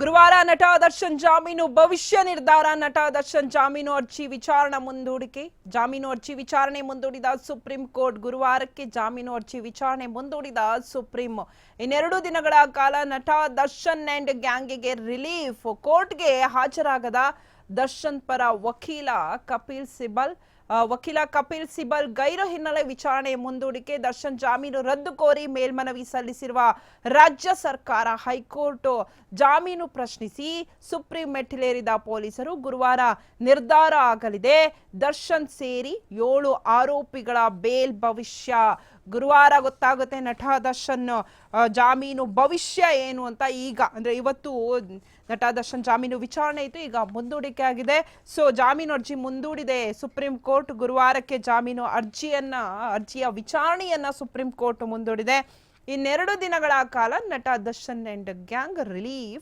ಗುರುವಾರ ನಟ ದರ್ಶನ್ ಜಾಮೀನು, ಭವಿಷ್ಯ ನಿರ್ಧಾರ ನಟ ದರ್ಶನ್ ಜಾಮೀನು ಅರ್ಜಿ ವಿಚಾರಣೆ ಮುಂದೂಡಿಕೆ. ಜಾಮೀನು ಅರ್ಜಿ ವಿಚಾರಣೆ ಮುಂದೂಡಿದ ಸುಪ್ರೀಂ ಕೋರ್ಟ್ ಗುರುವಾರಕ್ಕೆ ಜಾಮೀನು ಅರ್ಜಿ ವಿಚಾರಣೆ ಮುಂದೂಡಿದ ಸುಪ್ರೀಂ. ಇನ್ನೆರಡು ದಿನಗಳ ಕಾಲ ನಟ ದರ್ಶನ್ ಅಂಡ್ ಗ್ಯಾಂಗಿಗೆ ರಿಲೀಫ್ ಕೋರ್ಟ್ಗೆ ಹಾಜರಾಗದ ದರ್ಶನ್ ಪರ ವಕೀಲ ಕಪಿಲ್ ಸಿಬಲ್ ವಕೀಲ ಕಪಿಲ್ ಸಿಬಲ್ ಗೈರು ಹಿನ್ನೆಲೆ ವಿಚಾರಣೆ ಮುಂದೂಡಿಕೆ, ದರ್ಶನ್ ಜಾಮೀನು ರದ್ದು ಕೋರಿ ಮೇಲ್ಮನವಿ ಸಲ್ಲಿಸಿರುವ ರಾಜ್ಯ ಸರ್ಕಾರ ಹೈಕೋರ್ಟ್ ಜಾಮೀನು ಪ್ರಶ್ನಿಸಿ ಸುಪ್ರೀಂ ಮೆಟ್ಟಿಲೇರಿದ ಪೊಲೀಸರು ಗುರುವಾರ ನಿರ್ಧಾರ ಆಗಲಿದೆ. ದರ್ಶನ್ ಸೇರಿ ಏಳು ಆರೋಪಿಗಳ ಬೇಲ್ ಭವಿಷ್ಯ. ಗುರುವಾರ ಗೊತ್ತಾಗುತ್ತೆ ನಟ ದರ್ಶನ್ ಜಾಮೀನು ಭವಿಷ್ಯ ಏನು ಅಂತ ಈಗ, ಅಂದ್ರೆ ಇವತ್ತು ನಟ ದರ್ಶನ್ ಜಾಮೀನು ವಿಚಾರಣೆ ಇತ್ತು, ಈಗ ಮುಂದೂಡಿಕೆ ಆಗಿದೆ. ಸೊ, ಜಾಮೀನು ಅರ್ಜಿ ಮುಂದೂಡಿದೆ ಸುಪ್ರೀಂ ಕೋರ್ಟ್ ಗುರುವಾರಕ್ಕೆ ಜಾಮೀನು ಅರ್ಜಿಯನ್ನ, ಅರ್ಜಿಯ ವಿಚಾರಣೆಯನ್ನ ಸುಪ್ರೀಂ ಕೋರ್ಟ್ ಮುಂದೂಡಿದೆ. ಇನ್ನೆರಡು ದಿನಗಳ ಕಾಲ ನಟ ದರ್ಶನ್ ಅಂಡ್ ಗ್ಯಾಂಗ್ ರಿಲೀಫ್